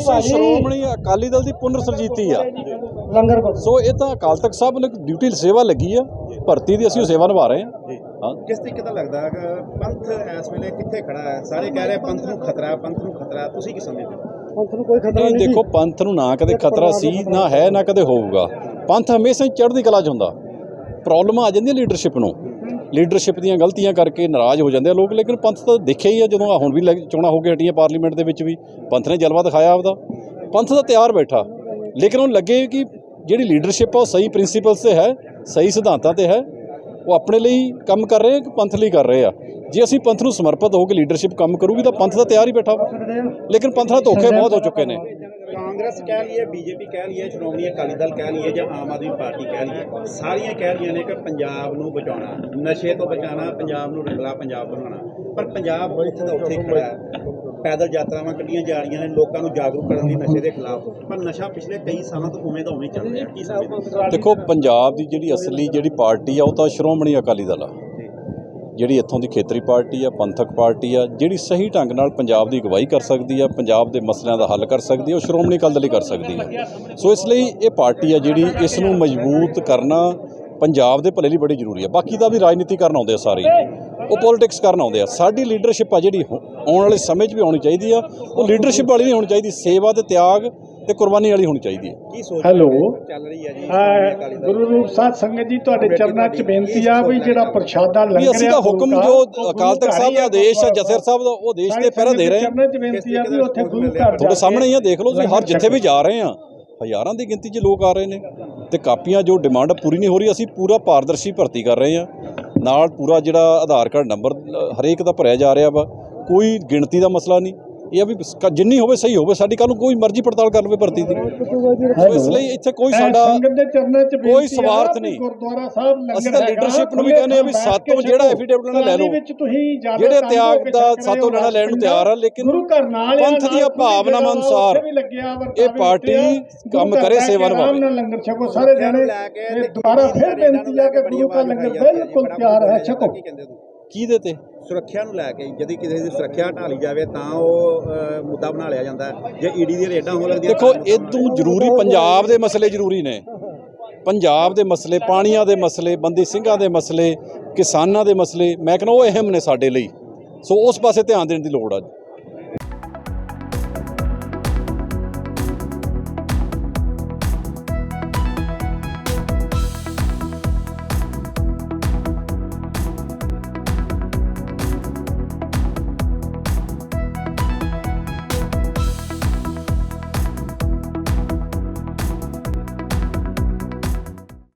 ਸੋ ਸ਼੍ਰੋਮਣੀ ਅਕਾਲੀ ਦਲ ਦੀ ਪੁਨਰ ਸਰਜੀਤੀ ਆ। ਲੰਗਰ ਸੋ ਇਹ ਤਾਂ ਅਕਾਲ ਤਖਤ ਸਾਹਿਬ ਨੂੰ ਡਿਊਟੀ ਸੇਵਾ ਲੱਗੀ ਆ। ਭਰਤੀ ਦੀ ਅਸੀਂ ਉਹ ਸੇਵਾ ਨਿਭਾ ਰਹੇ ਹਾਂ ਹਾਂ। ਕਿਸ ਤਰੀਕੇ ਦਾ ਲੱਗਦਾ ਹੈ ਕਿ ਪੰਥ ਇਸ ਵੇਲੇ ਕਿੱਥੇ ਖੜਾ ਹੈ? ਸਾਰੇ ਕਹਿ ਰਹੇ ਪੰਥ ਨੂੰ ਖਤਰਾ ਹੈ ਪੰਥ ਨੂੰ ਖਤਰਾ ਹੈ। ਤੁਸੀਂ ਕੀ ਸਮਝਦੇ ਹੋ? ਪੰਥ ਨੂੰ ਕੋਈ ਖਤਰਾ ਨਹੀਂ ਨਹੀਂ ਦੇਖੋ ਪੰਥ ਨੂੰ ਨਾ ਕਦੇ ਖਤਰਾ ਸੀ ਨਾ ਹੈ ਨਾ ਕਦੇ ਹੋਊਗਾ। ਪੰਥ ਹਮੇਸ਼ਾ ਹੀ ਚੜ੍ਹਦੀ ਕਲਾ 'ਚ ਹੁੰਦਾ। ਪ੍ਰੋਬਲਮ ਆ ਜਾਂਦੀ ਲੀਡਰਸ਼ਿਪ ਨੂੰ। ਲੀਡਰਸ਼ਿਪ ਦੀਆਂ ਗਲਤੀਆਂ ਕਰਕੇ ਨਾਰਾਜ਼ ਹੋ ਜਾਂਦੇ ਆ ਲੋਕ, ਲੇਕਿਨ ਪੰਥ ਤਾਂ ਦੇਖਿਆ ਹੀ ਆ, ਜਦੋਂ ਹੁਣ ਵੀ ਲੱਗ- ਚੋਣਾਂ ਹੋ ਕੇ ਹਟੀਆਂ ਪਾਰਲੀਮੈਂਟ ਦੇ ਵਿੱਚ ਵੀ, ਪੰਥ ਨੇ ਜਲਵਾ ਦਿਖਾਇਆ ਆਪਦਾ। ਪੰਥ ਦਾ ਤਿਆਰ ਬੈਠਾ, ਲੇਕਿਨ ਉਹਨੂੰ ਲੱਗੇ ਕਿ ਜਿਹੜੀ ਲੀਡਰਸ਼ਿਪ ਆ ਉਹ ਸਹੀ ਪ੍ਰਿੰਸੀਪਲਸ ਤੇ ਹੈ, ਸਹੀ ਸਿਧਾਂਤਾਂ ਤੇ ਹੈ, ਉਹ ਆਪਣੇ ਲਈ ਕੰਮ ਕਰ ਰਹੇ ਆ ਕਿ ਪੰਥ ਲਈ ਕਰ ਰਹੇ ਆ? ਜੇ ਅਸੀਂ ਪੰਥ ਨੂੰ ਸਮਰਪਿਤ ਹੋ ਕੇ ਲੀਡਰਸ਼ਿਪ ਕੰਮ ਕਰੂਗੀ ਤਾਂ ਪੰਥ ਦਾ ਤਿਆਰ ਹੀ ਬੈਠਾ ਵਾ। ਲੇਕਿਨ ਪੰਥ ਨਾਲ ਧੋਖੇ ਬਹੁਤ ਹੋ ਚੁੱਕੇ ਨੇ। ਕਾਂਗਰਸ ਕਹਿ ਲਈਏ ਬੀਜੇਪੀ ਕਹਿ ਲਈਏ ਸ਼੍ਰੋਮਣੀ ਅਕਾਲੀ ਦਲ ਕਹਿ ਲਈਏ ਜਾਂ ਆਮ ਆਦਮੀ ਪਾਰਟੀ ਕਹਿ ਲਈਏ ਸਾਰੀਆਂ ਕਹਿ ਰਹੀਆਂ ਨੇ ਕਿ ਪੰਜਾਬ ਨੂੰ ਬਚਾਉਣਾ ਨਸ਼ੇ ਤੋਂ ਬਚਾਉਣਾ ਪੰਜਾਬ ਨੂੰ ਰੰਗਲਾ ਪੰਜਾਬ ਬਣਾਉਣਾ। ਪਰ ਪੰਜਾਬ ਉੱਥੇ ਦਾ ਉੱਥੇ ਹੀ ਖੜਾ ਹੈ। ਪੈਦਲ ਯਾਤਰਾਵਾਂ ਕੱਢੀਆਂ ਜਾ ਰਹੀਆਂ ਨੇ ਲੋਕਾਂ ਨੂੰ ਜਾਗਰੂਕ ਕਰਨ ਲਈ ਨਸ਼ੇ ਦੇ ਖਿਲਾਫ। ਪਰ ਨਸ਼ਾ ਪਿਛਲੇ ਕਈ ਸਾਲਾਂ ਤੋਂ ਉਵੇਂ ਦਾ ਉਵੇਂ ਚੱਲ ਰਿਹਾ? ਦੇਖੋ ਪੰਜਾਬ ਦੀ ਜਿਹੜੀ ਅਸਲੀ ਜਿਹੜੀ ਪਾਰਟੀ ਆ ਉਹ ਤਾਂ ਸ਼੍ਰੋਮਣੀ ਅਕਾਲੀ ਦਲ ਆ। ਜਿਹੜੀ ਇੱਥੋਂ ਦੀ ਖੇਤਰੀ ਪਾਰਟੀ ਆ, ਪੰਥਕ ਪਾਰਟੀ ਆ, ਜਿਹੜੀ ਸਹੀ ਢੰਗ ਨਾਲ ਪੰਜਾਬ ਦੀ ਅਗਵਾਈ ਕਰ ਸਕਦੀ ਆ, ਪੰਜਾਬ ਦੇ ਮਸਲਿਆਂ ਦਾ ਹੱਲ ਕਰ ਸਕਦੀ ਆ, ਉਹ ਸ਼੍ਰੋਮਣੀ ਅਕਾਲੀ ਦਲ ਹੀ ਕਰ ਸਕਦੀ ਆ। ਸੋ ਇਸ ਲਈ ਇਹ ਪਾਰਟੀ ਆ ਜਿਹੜੀ ਇਸ ਨੂੰ ਮਜ਼ਬੂਤ ਕਰਨਾ ਪੰਜਾਬ ਦੇ ਭਲੇ ਲਈ ਬੜੀ ਜ਼ਰੂਰੀ ਆ। ਬਾਕੀ ਦਾ ਵੀ ਰਾਜਨੀਤੀ ਕਰਨ ਆਉਂਦੇ ਆ ਸਾਰੇ। ਉਹ ਪੋਲਿਟਿਕਸ ਕਰਨ ਆਉਂਦੇ ਆ। ਸਾਡੀ ਲੀਡਰਸ਼ਿਪ ਆ ਜਿਹੜੀ ਆਉਣ ਵਾਲੇ ਸਮੇਂ 'ਚ ਵੀ ਆਉਣੀ ਚਾਹੀਦੀ ਆ। ਉਹ ਲੀਡਰਸ਼ਿਪ ਵਾਲੀ ਨਹੀਂ ਹੋਣੀ ਚਾਹੀਦੀ। ਸੇਵਾ ਤੇ ਤਿਆਗ ਤੇ ਕੁਰਬਾਨੀ ਵਾਲੀ ਹੋਣੀ ਚਾਹੀਦੀ ਹੈ। ਕੀ ਸੋਚ ਹੈਲੋ। ਚੱਲ ਰਹੀ ਹੈ ਜੀ। ਹਾਂ, ਗੁਰੂ ਰੂਪ ਸਾਧ ਸੰਗਤ ਜੀ ਤੁਹਾਡੇ ਚਰਨਾਂ 'ਚ ਬੇਨਤੀ ਆ ਵੀ ਜਿਹੜਾ ਪ੍ਰਸ਼ਾਦਾ ਲੰਗਰ ਅਸੀਂ ਆ ਤਾਂ ਹੁਕਮ ਜੋ ਅਕਾਲ ਤਖਤ ਸਾਹਿਬ ਦਾ ਆਦੇਸ਼ ਆ ਜਥੇਰ ਸਾਹਿਬ ਦਾ ਉਹ ਦੇਸ਼ ਤੇ ਪਹਿਰਾ ਦੇ ਰਹੇ ਆ। ਚਰਨਾਂ 'ਚ ਬੇਨਤੀ ਆ ਵੀ ਉੱਥੇ ਗੁਰੂ ਘਰ ਤੁਹਾਡੇ ਸਾਹਮਣੇ ਹੀ ਆ ਦੇਖ ਲਓ ਤੁਸੀਂ ਹਰ ਜਿੱਥੇ ਵੀ ਜਾ ਰਹੇ ਆ ਹਜ਼ਾਰਾਂ ਦੀ ਗਿਣਤੀ 'ਚ ਲੋਕ ਆ ਰਹੇ ਨੇ ਤੇ ਕਾਪੀਆਂ ਜੋ ਡਿਮਾਂਡ ਪੂਰੀ ਨਹੀਂ ਹੋ ਰਹੀ ਅਸੀਂ ਪੂਰਾ ਪਾਰਦਰਸ਼ੀ ਭਰਤੀ ਕਰ ਰਹੇ ਆ। ਨਾਲ ਪੂਰਾ ਜਿਹੜਾ ਆਧਾਰ ਕਾਰਡ ਨੰਬਰ ਹਰੇਕ ਦਾ ਭਰਿਆ ਜਾ ਰਿਹਾ ਵਾ ਕੋਈ ਗਿਣਤੀ ਦਾ ਮਸਲਾ ਨਹੀਂ। ਇਹ ਆ ਵੀ ਸ- ਜਿੰਨੀ ਹੋਵੇ ਸਹੀ ਹੋਵੇ ਸਾਡੀ ਕੱਲ ਨੂੰ ਕੋਈ ਮਰਜ਼ੀ ਪੜਤਾਲ ਕਰ ਲਵੇ ਭਰਤੀ ਦੀ ਸੋ ਇਸ ਲਈ ਇੱਥੇ ਕੋਈ ਸਾਡਾ ਸੰਗਤ ਦੇ ਚਰਨਾਂ 'ਚ ਬੇਨਤੀ ਕੋਈ ਆ ਸਵਾਰਥ ਵੀ ਨਹੀਂ। ਗੁਰਦੁਆਰਾ ਸਾਹਿਬ ਲੰਗਰ ਅਸੀਂ ਤਾਂ ਹੈਗਾ, leadership ਨੂੰ ਵੀ ਖੁੱਲ੍ਹੇ ਕਹਿੰਦੇ ਆ ਵੀ ਬੈਠ ਸਾਤੋਂ ਕੇ ਜਿਹੜਾ ਛਕੋ। affidavit ਨਾਲ ਲੈ ਲਓ। ਟਰਾਲੀ ਵਿੱਚ ਤੁਸੀਂ ਜ਼ਿਆਦਾ ਜਿਹੜੇ ਤੰਗ ਤਿਆਗ ਹੋ ਕੇ ਦਾ ਸਾਤੋਂ ਲੈਣਾ ਲੈਣ ਨੂੰ ਤਿਆਰ ਆ ਲੇਕਿਨ ਗੁਰੂ ਘਰ ਨਾਲ ਆ, ਪੰਥ ਦੀਆਂ ਭਾਵਨਾਵਾਂ ਅਨੁਸਾਰ ਉੱਥੇ ਵੀ ਲੱਗਿਆ ਵਾ, ਇਹ ਪਾਰਟੀ ਗੁਰੂ ਕੰਮ ਘਰ ਕਰੇ, ਕੇ ਸੇਵਾ ਆਰਾਮ। ਨਾਲ ਲੰਗਰ ਛਕੋ ਸਾਰੇ ਜਣੇ ਦੁਬਾਰਾ ਫਿਰ ਬੇਨਤੀ ਆ ਕਿ ਗੁਰੂ ਘਰ ਲੰਗਰ ਬਿਲਕੁਲ ਤਿਆਰ ਹੈ ਛਕੋ? ਕਿਹਦੇ ਤੇ ਸੁਰੱਖਿਆ ਨੂੰ ਲੈ ਕੇ ਜਦੀ ਕਿਸੇ ਦੀ ਸੁਰੱਖਿਆ ਢਾਲੀ ਜਾਵੇ ਤਾਂ ਉਹ ਮੁੱਦਾ ਬਣਾ ਲਿਆ ਜਾਂਦਾ। ਹੈ। ਜੇ ਈਡੀ ਦੀ ਰੇਡਾਂ ਹੋਣ ਲੱਗਦੀਆਂ ਦੇਖੋ ਇਦੋਂ ਜ਼ਰੂਰੀ ਪੰਜਾਬ ਦੇ ਮਸਲੇ ਜ਼ਰੂਰੀ ਨੇ। ਪੰਜਾਬ ਦੇ ਮਸਲੇ, ਪਾਣੀਆਂ ਦੇ ਮਸਲੇ, ਬੰਦੀ ਸਿੰਘਾਂ ਦੇ ਮਸਲੇ, ਕਿਸਾਨਾਂ ਦੇ ਮਸਲੇ, ਮੈਂ ਕਹਿੰਦਾ ਉਹ ਅਹਿਮ ਨੇ ਸਾਡੇ ਲਈ। ਸੋ ਉਸ ਪਾਸੇ ਧਿਆਨ ਦੇਣ ਦੀ ਲੋੜ ਆ